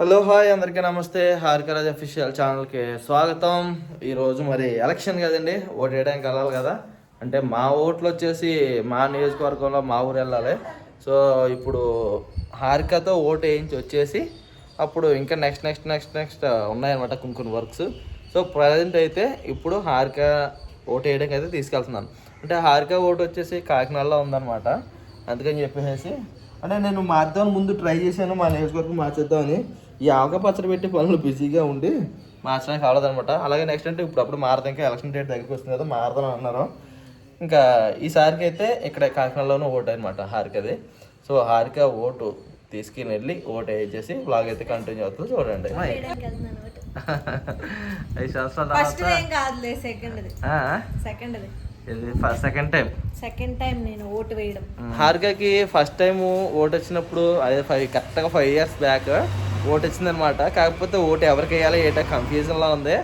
Hello hi అందరికీ నమస్తే. Harika Raj official ఛానల్కి స్వాగతం. ఈరోజు మరి ఎలక్షన్ కదండి ఓటు వేయడానికి వెళ్ళాలి కదా. అంటే మా ఓట్లు వచ్చేసి మా నియోజకవర్గంలో మా ఊరు వెళ్ళాలి. సో ఇప్పుడు హారికతో ఓటు వేయించి వచ్చేసి అప్పుడు ఇంకా నెక్స్ట్ నెక్స్ట్ నెక్స్ట్ నెక్స్ట్ ఉన్నాయన్నమాట కొన్ని కొన్ని వర్క్స్ సో ప్రజెంట్ అయితే ఇప్పుడు హారిక ఓటు వేయడానికి అయితే తీసుకెళ్తున్నాను. అంటే హారిక ఓటు వచ్చేసి కాకినాడలో ఉందన్నమాట. అందుకని చెప్పేసి అంటే నేను మార్దామని ముందు ట్రై చేశాను మా నియోజకవర్గం మార్చేద్దామని. ఈ ఆవక పచ్చడి పెట్టి పనులు బిజీగా ఉండి మార్చడానికి అవ్వలేదన్నమాట. అలాగే నెక్స్ట్ అంటే ఇప్పుడు అప్పుడు మారదాం ఇంకా ఎలక్షన్ డేట్ దగ్గరికి వస్తుంది కదా మారదాం అన్నారు. ఇంకా ఈసారికి అయితే ఇక్కడ కాకినాడలోనే ఓటు అనమాట హారికది సో హారిక ఓటు తీసుకుని వెళ్ళి ఓటు వేసేసి బ్లాగ్ అయితే కంటిన్యూ అవుతుంది చూడండి. ఐదు సంవత్సరాల సెకండ్ టైం సెకండ్ టైం నేను ఓటు వేయడం. హారికకి ఫస్ట్ టైం ఓటు వచ్చినప్పుడు అదే ఫైవ్ కరెక్ట్గా ఫైవ్ ఇయర్స్ బ్యాక్ ఓటు వచ్చిందనమాట కాకపోతే ఓటు ఎవరికి వేయాలి ఏంటో కన్ఫ్యూజన్లో ఉంది.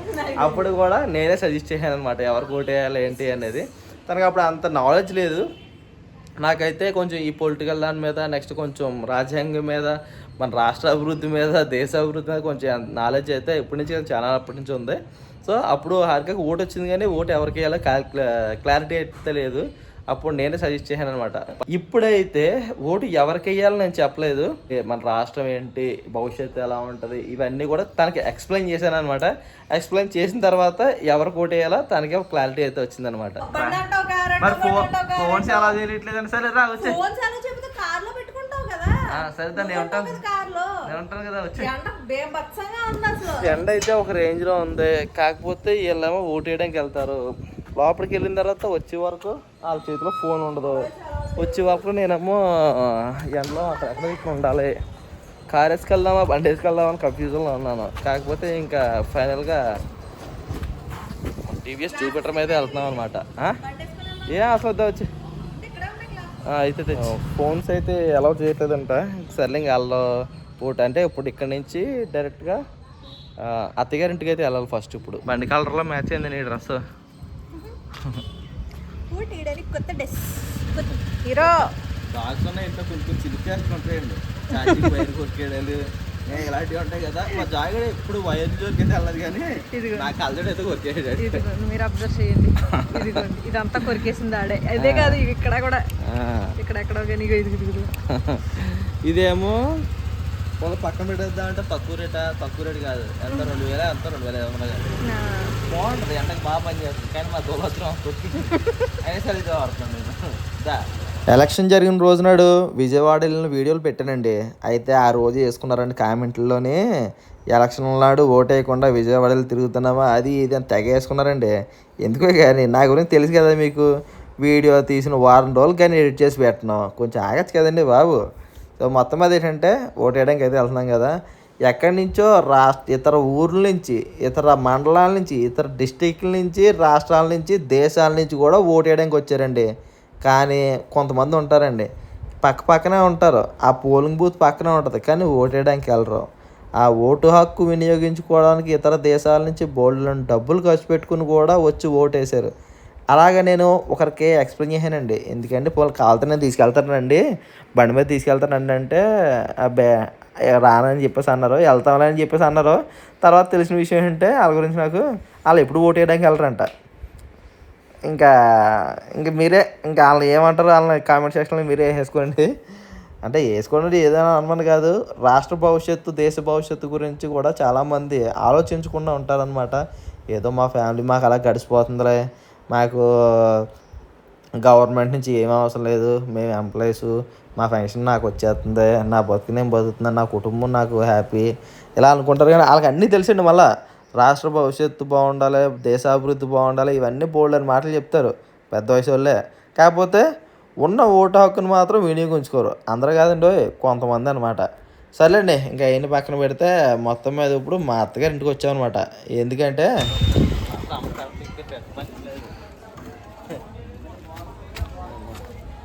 అప్పుడు కూడా నేనే సజెస్ట్ చేశాను అనమాట ఎవరికి ఓటు వేయాలి ఏంటి అనేది. తనకు అప్పుడు అంత నాలెడ్జ్ లేదు. నాకైతే కొంచెం ఈ పొలిటికల్ దాని మీద నెక్స్ట్ కొంచెం రాజ్యాంగం మీద మన రాష్ట్ర అభివృద్ధి మీద దేశ అభివృద్ధి మీద కొంచెం నాలెడ్జ్ అయితే ఇప్పటి నుంచి చాలా అప్పటి నుంచి ఉంది. సో అప్పుడు హారికకి ఓటు వచ్చింది కానీ ఓటు ఎవరికి వేయాలో క్లారిటీ అయితే లేదు. అప్పుడు నేనే సజెస్ట్ చేశాను అనమాట ఇప్పుడైతే ఓటు ఎవరికి వేయాలో నేను చెప్పలేదు. మన రాష్ట్రం ఏంటి భవిష్యత్తు ఎలా ఉంటుంది ఇవన్నీ కూడా తనకి ఎక్స్ప్లెయిన్ చేశాను అనమాట ఎక్స్ప్లెయిన్ చేసిన తర్వాత ఎవరికి ఓటు వేయాలో తనకి ఒక క్లారిటీ అయితే వచ్చిందనమాట మరి ఫోన్స్ ఎలా సరే రా వచ్చే. ఫోన్స్ ఎలా చెబితే కార్లో పెట్టుకుంటావు కదా. ఆ, సరే దాన్ని ఏమంటావు కార్లో నేను ఉంటాను కదా వచ్చి. ఎండ అయితే ఒక రేంజ్లో ఉంది. కాకపోతే వీళ్ళేమో ఓటు వేయడానికి వెళ్తారు. లోపలికి వెళ్ళిన తర్వాత వచ్చే వరకు వాళ్ళ చేతిలో ఫోన్ ఉండదు. వచ్చే వరకు నేనేమో ఎండలో అక్కడెక్కడ ఇక్కడ ఉండాలి. కార్ వేసుకెళ్దామా బండి వేసుకెళ్దామా అని కన్ఫ్యూజన్లో ఉన్నాను. కాకపోతే ఇంకా ఫైనల్గా టీవీఎస్ జూపిటర్ మీద వెళ్తున్నాం అనమాట ఏ అసలు వచ్చి? అయితే. ఫోన్స్ అయితే అలౌ చేయట్లేదంట. సర్లే ఇంకా వాళ్ళు పూట అంటే ఇప్పుడు ఇక్కడ నుంచి డైరెక్ట్గా అత్తగారింటికి అయితే వెళ్ళాలి ఫస్ట్ ఇప్పుడు. బండి కలర్లో మ్యాచ్ అయింది నీ డ్రెస్ వేయడానికి కొత్త డ్రెస్. హీరో. ఇంట్లో కొంచెం కొంచెం చిలిపేస్తుంటాయండి ఛార్జింగ్ వైర్ కొరికేయడాలు. ఏ, ఇలాంటివి ఉంటాయి కదా. మా వైర్ జోలికి అయితే వెళ్ళదు కానీ. నాకు అయితే కొరికేసాడు. మీరు అబ్జర్వ్ చేయండి. ఇదిగోండి ఇదంతా కొరికేసింది ఆడే. అదే కాదు ఇవి ఇక్కడ కూడా. ఇక్కడ ఎక్కడో కానీ ఇదిగో. ఇదేమో వాళ్ళ పక్కన పెట్టేద్దాం అంటే తక్కువ రేటా? తక్కువ రేటు కాదు. ఎంత? రెండు వేల? ఎంత? రెండు వేల ఐదు వందలు కాదు బాగుంటుంది. ఎండకు బాగా పనిచేస్తుంది కానీ మా కొట్టి అయినా సరే ఇదే వాడుతున్నాను నేను దా. ఎలక్షన్ జరిగిన రోజు నాడు విజయవాడ వెళ్ళిన వీడియోలు పెట్టానండి. అయితే ఆ రోజు వేసుకున్నారండి కామెంట్లలోనే ఎలక్షన్ నాడు ఓటు వేయకుండా విజయవాడ వెళ్ళి తిరుగుతున్నామా? అది ఇది అని తెగ వేసుకున్నారండి ఎందుకో కానీ నా గురించి తెలుసు కదా మీకు. వీడియో తీసిన వారం రోజులు కానీ ఎడిట్ చేసి పెట్టను. కొంచెం ఆగచ్చు కదండి బాబు. సో మొత్తం మీద ఏంటంటే ఓటు వేయడానికి అయితే వెళ్తున్నాం కదా. ఎక్కడి నుంచో రాష్ట్ర ఇతర ఊర్ల నుంచి ఇతర మండలాల నుంచి ఇతర డిస్టిక్ల నుంచి రాష్ట్రాల నుంచి దేశాల నుంచి కూడా ఓటు వేయడానికి వచ్చారండి. కానీ కొంతమంది ఉంటారండి. పక్క పక్కనే ఉంటారు. ఆ పోలింగ్ బూత్ పక్కనే ఉంటుంది. కానీ ఓటు వేయడానికి వెళ్ళరు. ఆ ఓటు హక్కు వినియోగించుకోవడానికి ఇతర దేశాల నుంచి బోల్డ్ డబ్బులు ఖర్చు పెట్టుకుని కూడా వచ్చి ఓటు వేశారు అలాగే నేను ఒకరికి ఎక్స్ప్లెయిన్ చేశానండి. ఎందుకంటే వాళ్ళు నేను తీసుకెళ్తానండి. బండి మీద తీసుకెళ్తానండి అంటే బే రానని చెప్పేసి అన్నారు వెళ్తాంలే అని చెప్పేసి అన్నారు. తర్వాత తెలిసిన విషయం ఏంటంటే వాళ్ళ గురించి నాకు వాళ్ళు ఎప్పుడు ఓటు వేయడానికి వెళ్ళరంట. ఇంకా ఇంకా మీరే ఇంకా వాళ్ళు ఏమంటారు వాళ్ళని కామెంట్ సెక్షన్లో మీరే వేసుకోండి. అంటే వేసుకోండి ఏదైనా అనుమానం కాదు. రాష్ట్ర భవిష్యత్తు దేశ భవిష్యత్తు గురించి కూడా చాలామంది ఆలోచించకుండా ఉంటారనమాట ఏదో మా ఫ్యామిలీ మాకు అలా గడిచిపోతుందిలే. మాకు గవర్నమెంట్ నుంచి ఏం అవసరం లేదు. మేము ఎంప్లాయిస్ మా పెన్షన్ నాకు వచ్చేస్తుంది నా బతుకు నేను బతుకుతున్నాను నా కుటుంబం నాకు హ్యాపీ ఇలా అనుకుంటారు. కానీ వాళ్ళకి అన్నీ తెలిసండి మళ్ళీ. రాష్ట్ర భవిష్యత్తు బాగుండాలి దేశాభివృద్ధి బాగుండాలి ఇవన్నీ బోల్డ్ అని మాటలు చెప్తారు పెద్ద వయసు వాళ్ళే కాకపోతే ఉన్న ఓటు హక్కును మాత్రం వినియోగించుకోరు. అందరూ కాదండి కొంతమంది అనమాట సర్లేండి ఇంకా అయిన పక్కన పెడితే మొత్తం మీద ఇప్పుడు మా అత్తగారి ఇంటికి వచ్చామన్నమాట. ఎందుకంటే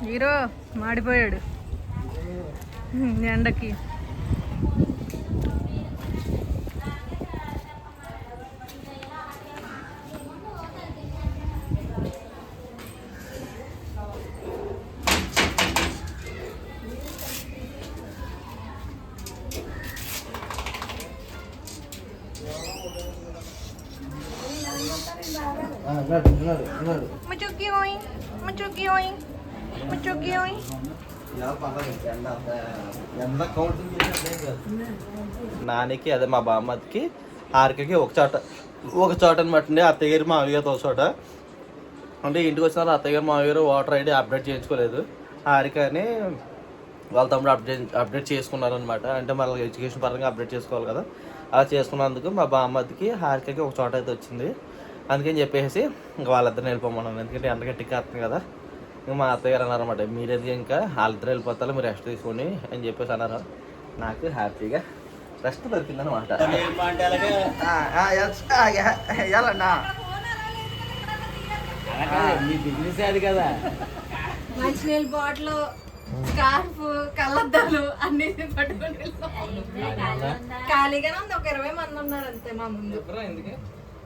హీరో మాడిపోయాడు. ఎండకి. నానికి అదే మా బామ్మకి ఆర్కకి ఒక చోట ఒక చోట అనమాట అత్తయ్య గారు మామయ్య గారితో ఒక చోట. అంటే ఇంటికి వచ్చిన అత్తయ్య గారు మామయ్య గారు వాటర్ ఐడి అప్డేట్ చేయించుకోలేదు ఆరికని వాళ్ళ తమ్ముడు అప్డేట్ అప్డేట్ చేసుకున్నారనమాట అంటే మళ్ళీ ఎడ్యుకేషన్ పరంగా అప్డేట్ చేసుకోవాలి కదా. అలా చేసుకున్నందుకు మా బామ్మదికి హారికకి ఒక చోట అయితే వచ్చింది. అందుకని చెప్పేసి ఇంకా వాళ్ళిద్దరిని వెళ్ళిపోమన్నాను. ఎందుకంటే ఎండగట్టికి అర్థం కదా. మా అత్తయ్య గారు అన్నారన్నమాట మీరెందుకు ఇంకా వాళ్ళిద్దరు వెళ్ళిపోతారు మీరు రెస్ట్ తీసుకోండి అని చెప్పేసి అన్నారు. నాకు హ్యాపీగా రెస్ట్ దొరికిందనమాట మీ బిజినెస్ అది కదా. మంచినీళ్ళ బాటిల్ స్కార్ఫ్ కళ్ళద్దాలు అన్ని పట్టుకొని. ఖాళీగానే ఉంది ఒక ఇరవై మంది ఉన్నారు అంతే మా ముందు.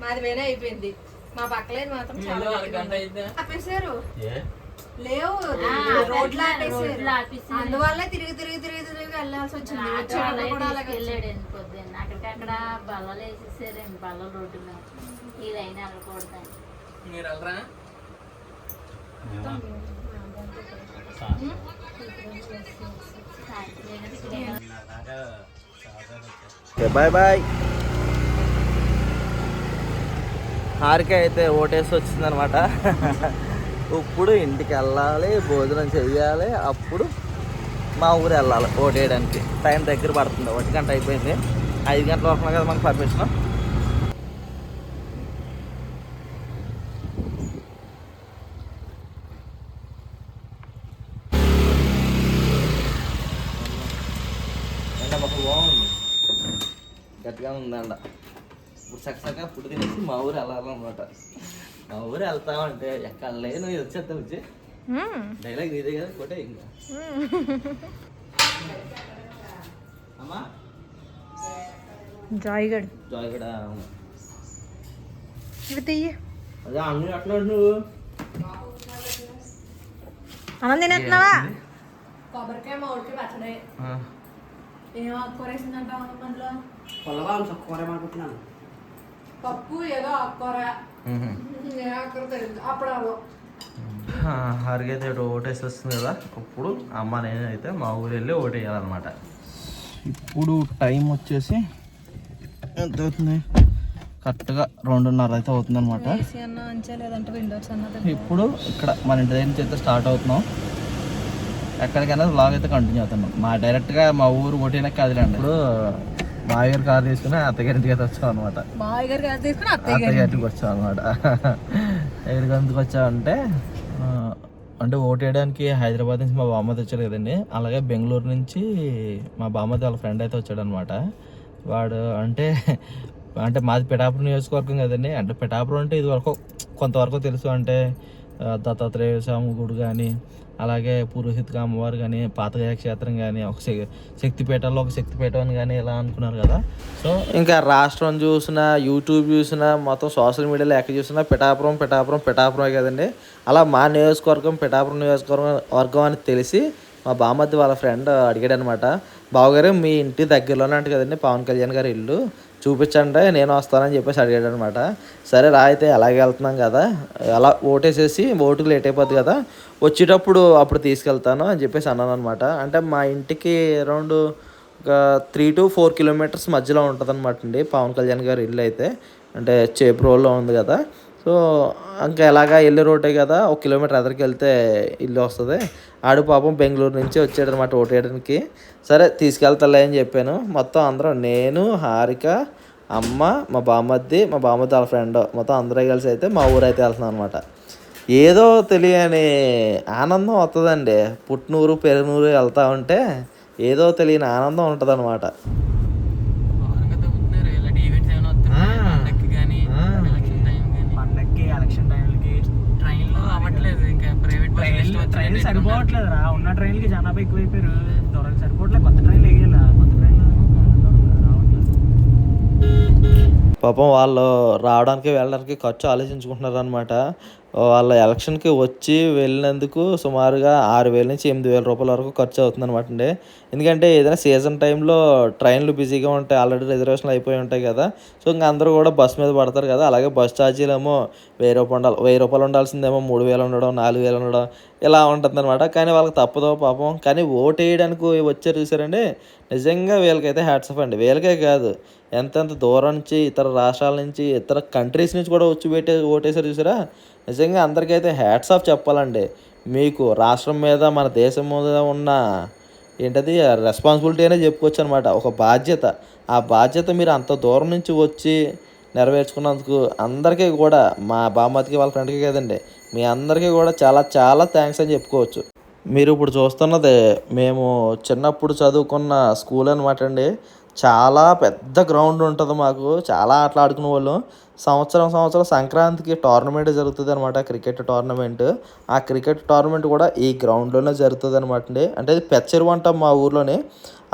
మాది వేరే అయిపోయింది. మా పక్కలేదు మాత్రం చాలా మంది. లేవు. రోడ్లు ఆపేశారు అందువల్ల తిరిగి తిరిగి తిరిగి తిరిగి వెళ్ళాల్సి వచ్చింది. వెళ్ళాడండి పొద్దున్న. అక్కడికక్కడ బల్లలు వేసేసారండి బల్ల రోడ్డు మీద. ఇదైనా వెళ్ళకూడదండి మీరు వెళ్ళరా? Bye bye. హారిక అయితే ఓటేసి వచ్చిందనమాట ఇప్పుడు ఇంటికి వెళ్ళాలి భోజనం చేయాలి అప్పుడు మా ఊరు వెళ్ళాలి ఓటేయడానికి. టైం దగ్గర పడుతుంది. ఒకటి గంట అయిపోయింది. ఐదు గంటల వరకు కదా మనకు పర్మిషన్. మాకు గట్టిగా ఉందండ ఇప్పుడు చక్కగా ఫుడ్ తినేసి మా ఊరు వెళ్ళాలన్నమాట. మా ఊరు వెళ్తామంటే ఎక్కడ లేదు నువ్వు వచ్చేస్తా వచ్చి. డైలాగ్ నీదే కదా కొట్టే ఇంకా. అమ్మా. జాయిగడ్. జాయ్ కూడా ఇవి తీయ. అదే అన్ని అట్లాడు నువ్వు. అన్నం తినేస్తున్నావా? కొబ్బరికాయ మా ఊరికి పచ్చడే. ఏం ఆకుకూర వేసిందంట అందులో? పొలవాళ్ళు తక్కువ అనుకుంటున్నాను పప్పు ఏదో ఆకుకూర. హరిగైతే ఇటు ఓటేసి వస్తుంది కదా. ఇప్పుడు అమ్మ నేనైతే మా ఊరు వెళ్ళి ఓటేయాలన్నమాట ఇప్పుడు టైం వచ్చేసి ఎంత అవుతుంది? కరెక్ట్గా రెండున్నర అయితే అవుతుంది అనమాట ఇప్పుడు ఇక్కడ మన ఇంటి దగ్గర నుంచి అయితే స్టార్ట్ అవుతున్నాం. ఎక్కడికైనా బ్లాగ్ అయితే కంటిన్యూ అవుతున్నాం. మా డైరెక్ట్గా మా ఊరు ఓటేనా కదిలండి. ఇప్పుడు మా గారి కార్ తీసుకుని అత్తగారి ఇంటికి అయితే వచ్చాం అనమాట బాయ్ గారు కాదు తీసుకుని అత్తయ్య అత్తయ్య గారికి వచ్చాం అనమాట ఎక్కడికి ఎందుకు వచ్చామంటే అంటే ఓటేయడానికి హైదరాబాద్ నుంచి మా బామ్మది వచ్చాడు కదండి. అలాగే బెంగళూరు నుంచి మా బామ్మది వాళ్ళ ఫ్రెండ్ అయితే వచ్చాడు అనమాట వాడు అంటే అంటే మాది పిఠాపురం నియోజకవర్గం కదండి. అంటే పిఠాపురం అంటే ఇది వరకు కొంతవరకు తెలుసు అంటే దత్తాత్రేయ స్వామి గుడి కానీ అలాగే పురోహిత్ అమ్మవారు కానీ పాతగాయ క్షేత్రం కానీ ఒక శ- శక్తిపీఠాల్లో ఒక శక్తిపీఠం అని కానీ ఇలా అనుకున్నారు కదా. సో ఇంకా రాష్ట్రం చూసినా యూట్యూబ్ చూసినా మొత్తం సోషల్ మీడియాలో ఎక్కడ చూసినా పిఠాపురం పిఠాపురం పిఠాపురం కదండి. అలా మా నియోజకవర్గం పిఠాపురం నియోజకవర్గం వర్గం అని తెలిసి మా బామ్మద్ది వాళ్ళ ఫ్రెండ్ అడిగాడు అనమాట బావగారు మీ ఇంటి దగ్గరలోనే అంటే కదండి పవన్ కళ్యాణ్ గారి ఇల్లు. చూపించండి నేను వస్తానని చెప్పేసి అడిగాడు అనమాట సరే రా అయితే అలాగే వెళ్తున్నాం కదా. అలా ఓటేసేసి ఓటుకు లేట్ అయిపోద్ది కదా. వచ్చేటప్పుడు అప్పుడు తీసుకెళ్తాను అని చెప్పేసి అన్నాను అనమాట అంటే మా ఇంటికి అరౌండ్ ఒక త్రీ టు ఫోర్ కిలోమీటర్స్ మధ్యలో ఉంటుంది అనమాట అండి పవన్ కళ్యాణ్ గారి ఇల్లు అయితే. అంటే చేప్రోల్లో ఉంది కదా. సో ఇంకా ఎలాగా వెళ్ళే రోడ్డే కదా ఒక కిలోమీటర్ ఎదరికి వెళ్తే ఇల్లు వస్తుంది. ఆడు పాపం బెంగళూరు నుంచి వచ్చాడనమాట ఓటు ఓటేయడానికి సరే తీసుకెళ్తాలే అని చెప్పాను. మొత్తం అందరం నేను హారిక అమ్మ మా బామ్మద్ది మా బామ్మద్ది వాళ్ళ ఫ్రెండ్ మొత్తం అందరూ కలిసి అయితే మా ఊరు అయితే వెళ్తున్నాం అనమాట ఏదో తెలియని ఆనందం వస్తుందండి పుట్టినూరు పెరునూరు వెళ్తా ఉంటే ఏదో తెలియని ఆనందం ఉంటుంది అనమాట ఇలాంటి ఈవెంట్స్ ఏమైనా వస్తున్నాయి పండక్కి కానీ ఎలక్షన్ టైం కానీ పండక్కి ఎలక్షన్ టైంలకి ట్రైన్లో అవ్వట్లేదు ఇంకా ప్రైవేట్ ట్రైన్లు సరిపోవట్లేదు రా. ఉన్న ట్రైన్లకి జనాభా ఎక్కువైపోయారు. దొరక సరిపోవట్లేదు కొత్త ట్రైన్లు వేయాల. కొత్త ట్రైన్లు రావట్లేదు. పాపం వాళ్ళు రావడానికి వెళ్ళడానికి ఖర్చు ఆలోచించుకుంటున్నారు అనమాట వాళ్ళ ఎలక్షన్కి వచ్చి వెళ్ళినందుకు సుమారుగా ఆరు వేల నుంచి ఎనిమిది వేల రూపాయల వరకు ఖర్చు అవుతుంది అనమాట అండి. ఎందుకంటే ఏదైనా సీజన్ టైంలో ట్రైన్లు బిజీగా ఉంటాయి ఆల్రెడీ రిజర్వేషన్లు అయిపోయి ఉంటాయి కదా. సో ఇంకా అందరూ కూడా బస్ మీద పడతారు కదా. అలాగే బస్ ఛార్జీలు ఏమో వెయ్యి రూపాయలు ఉండాలి వెయ్యి రూపాయలు ఉండాల్సిందేమో మూడు వేలు ఉండడం నాలుగు వేలు ఉండడం ఇలా ఉంటుంది అనమాట కానీ వాళ్ళకి తప్పదో పాపం. కానీ ఓటు వేయడానికి వచ్చారు చూసారండి నిజంగా వీళ్ళకైతే హ్యాట్సప్ అండి. వీళ్ళకే కాదు ఎంతెంత దూరం నుంచి ఇతర రాష్ట్రాల నుంచి ఇతర కంట్రీస్ నుంచి కూడా వచ్చి పెట్టే ఓటేసారు చూసారా? నిజంగా అందరికైతే హ్యాట్స్ ఆఫ్ చెప్పాలండి. మీకు రాష్ట్రం మీద మన దేశం మీద ఉన్న ఏంటది రెస్పాన్సిబిలిటీ అనే చెప్పుకోవచ్చు అనమాట ఒక బాధ్యత. ఆ బాధ్యత మీరు అంత దూరం నుంచి వచ్చి నెరవేర్చుకున్నందుకు అందరికీ కూడా మా బామ్మతికి వాళ్ళ ఫ్రెండ్కి కదండి మీ అందరికీ కూడా చాలా చాలా థ్యాంక్స్ అని చెప్పుకోవచ్చు. మీరు ఇప్పుడు చూస్తున్నది మేము చిన్నప్పుడు చదువుకున్న స్కూల్ అనమాట అండి. చాలా పెద్ద గ్రౌండ్ ఉంటుంది మాకు. చాలా ఆటలు ఆడుకునే వాళ్ళం. సంవత్సరం సంవత్సరం సంక్రాంతికి టోర్నమెంట్ జరుగుతుంది అనమాట క్రికెట్ టోర్నమెంట్. ఆ క్రికెట్ టోర్నమెంట్ కూడా ఈ గ్రౌండ్లోనే జరుగుతుంది అనమాట అండి. అంటే ఇది పెచ్చరువు అంటాం మా ఊర్లోనే.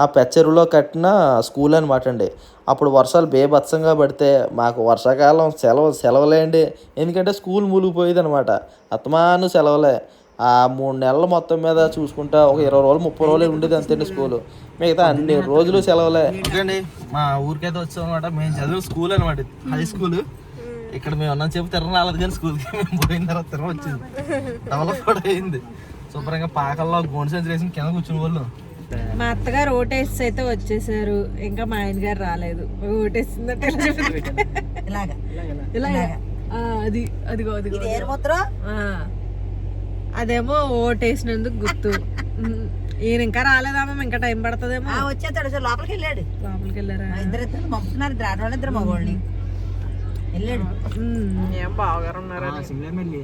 ఆ పెచ్చరువులో కట్టిన స్కూల్ అనమాట అండి. అప్పుడు వర్షాలు బేభత్సంగా పడితే మాకు వర్షాకాలం సెలవు సెలవులేండి ఎందుకంటే స్కూల్ మూలిగిపోయేది అనమాట అత్తమాను సెలవులే. ఆ మూడు నెలలు మొత్తం మీద చూసుకుంటా ఒక ఇరవై రోజులు ముప్పై రోజులు ఉండేది అంతే స్కూలు. మిగతా అన్ని రోజులు సెలవులే. మా ఊరికైతే వచ్చాం అనమాట మేము చదువు స్కూల్ అనమాట హై స్కూల్ ఇక్కడ మేము అన్నం చెప్పి తిరగ రాలేదు కానీ స్కూల్కి మేము పోయిన తర్వాత తిరగ వచ్చింది. డెవలప్ కూడా అయింది. శుభ్రంగా పాకల్లో గోండు సెంచరీ వేసి కింద కూర్చుని వాళ్ళు. మా అత్తగారు ఓటేసి అయితే వచ్చేసారు. ఇంకా మా ఆయన గారు రాలేదు ఓటేసిందంటే ఇలాగా. అది అదిగో అదిగో ఆ. అదేమో ఓటేసినందుకు గుర్తు. ఈయన ఇంకా రాలేదామా ఇంకా టైం పడుతుందేమో. వచ్చేస్తాడు. సార్ లోపలికి వెళ్ళాడు. లోపలికి వెళ్ళారా? ఇద్దరు ఇద్దరు పంపుతున్నారు. ఇద్దరు ఆడవాళ్ళు ఇద్దరు మగవాళ్ళని వెళ్ళాడు ఏం బావగారు ఉన్నారా సిమిలర్ మళ్ళీ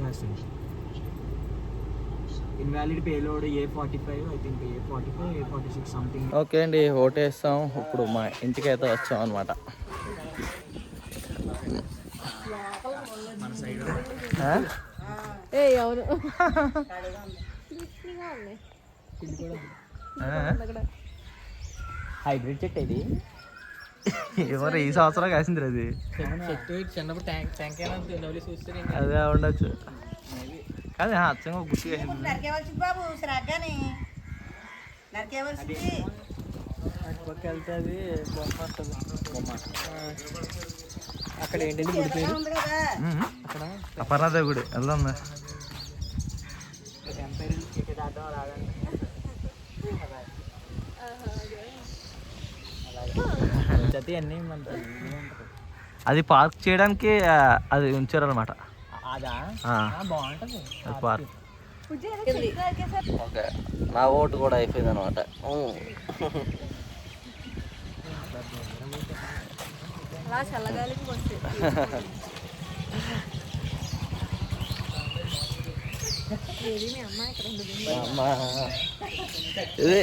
invalid A forty five I A forty five okay అండి ఓటేస్తాం ఇప్పుడు మా ఇంటికి అయితే వచ్చాం అనమాట ఏ ఎవరు హైబ్రిడ్ చెట్టు ఇది. ఎవరు ఈ సంవత్సరం కాసింది అది? చెట్టు చిన్నప్పుడు అదే ఉండొచ్చు. కాదు అచ్చంగా గుర్తు అక్కడ ఏంటంటే గుడి పేరు? అక్కడ? అపరాధ గుడి. వెళ్దాం జతి అన్నీ మన అది పార్క్ చేయడానికి అది బాగుంటుంది. అది పార్క్ ఓకే. నా ఓటు కూడా అయిపోయింది అనమాట అమ్మ ఇది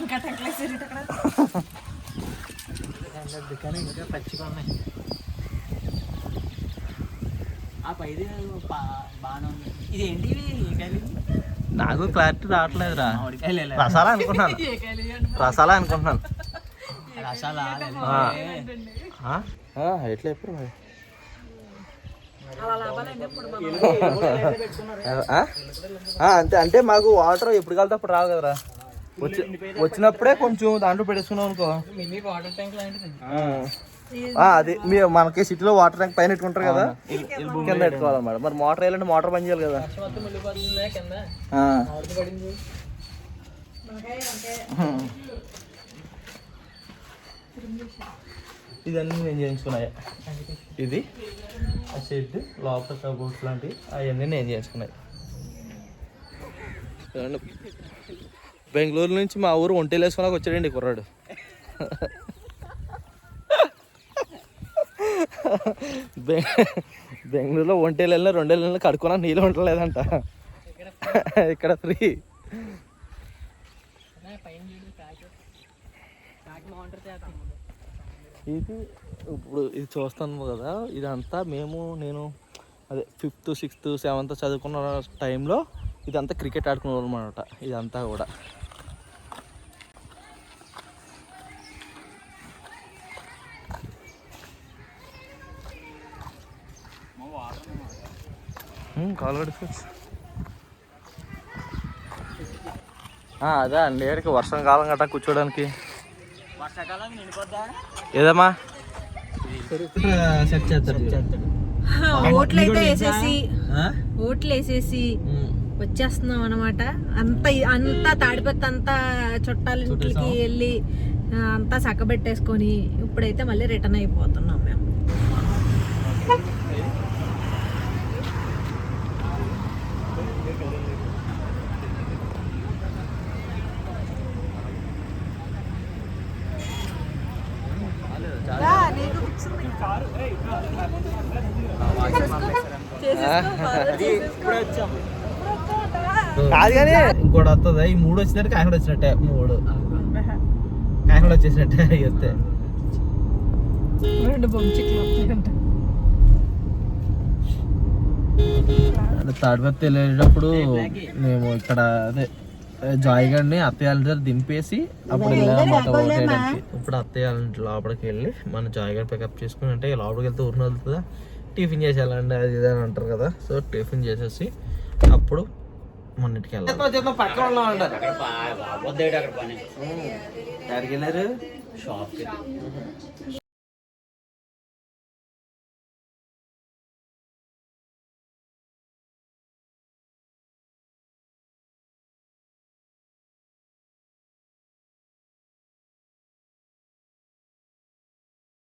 ఇంకా టెక్లేసారు ఇక్కడ ఇంకా పచ్చిగా ఉన్నాయి ఆ పైది బాగానే ఉంది ఇది ఏంటి? నాకు క్లారిటీ రావట్లేదురా? రసాలా అనుకుంటున్నాను. రసాలా అనుకుంటున్నాను రసాలా ఎట్లా ఎప్పుడు మరి? అంతే. అంటే మాకు వాటర్ ఎప్పుడు కలితే అప్పుడు రావు కదరా. వచ్చి వచ్చినప్పుడే కొంచెం దాంట్లో పెట్టేసుకున్నాం అనుకో. మినీ వాటర్ ట్యాంక్ లాంటిది ఆ, అది మీ మనకి సిటీలో వాటర్ ట్యాంక్ పైన పెట్టుకుంటారు కదా. కింద పెట్టుకోవాలన్నమాట మరి మోటార్ వేయాలంటే మోటార్ పని చేయాలి కదా మొత్తం ముళ్ళిపోతుందా కింద ఆ. ఆవిడ పడింది ఇదన్నీ నేను చేయించుకున్నాయి. ఇది ఆ షెడ్ లోపల కబోర్డ్స్ లాంటివి అవన్నీ నేను చేయించుకున్నాయి. బెంగళూరు నుంచి మా ఊరు ఒంటేలు వేసుకున్నాక వచ్చాడండి కుర్రాడు. బె- బెంగళూరులో ఒంటేలు వెళ్ళినా రెండేళ్ళు వెళ్ళిన కడుక్కున్నా నీళ్ళు ఉండలేదంట. ఇక్కడ ఫ్రీ ఇది ఇప్పుడు ఇది చూస్తాము కదా ఇదంతా మేము నేను అదే ఫిఫ్త్ సిక్స్త్ సెవెంత్ చదువుకున్న టైంలో ఇదంతా క్రికెట్ ఆడుకునేవాళ్ళం అనమాట ఇదంతా కూడా. అదే అండి వర్షం కాలం గట్రా కూర్చోడానికి. ఏదమ్మా? సెట్ చేస్తారు ఓట్లు అయితే వేసేసి ఓట్లు వేసేసి వచ్చేస్తున్నాం అనమాట అంత అంతా తాడిపత్తి అంతా చుట్టాలింటికి వెళ్ళి అంతా చక్కబెట్టేసుకొని ఇప్పుడైతే మళ్ళీ రిటర్న్ అయిపోతున్నాం మేము. కాదు కానీ ఇంకోటి వస్తుంది ఈ మూడు వచ్చినట్టు కాయకుడు వచ్చినట్టే. మూడు. కాయకుడు వచ్చేసినట్టే వస్తే బొమ్చిక్లు వస్తాయంట. తాడిపత్రి వెళ్ళేటప్పుడు మేము ఇక్కడ అదే జాయ్ గడిని అత్తయ్య దింపేసి అప్పుడు ఇప్పుడు అత్తయ్య లోపలికి వెళ్ళి మన జాయ్ గడ్ పికప్ చేసుకుని అంటే లోపలికి వెళ్తే ఊరిని వెళ్తుందా టిఫిన్ చేసేయాలండి అది ఇది అని అంటారు కదా. సో టిఫిన్ చేసేసి అప్పుడు మన ఇంటికి వెళ్ళాలి. పక్కన ఉన్నామంటారు ఎక్కడికి వెళ్ళారు? షాప్కి.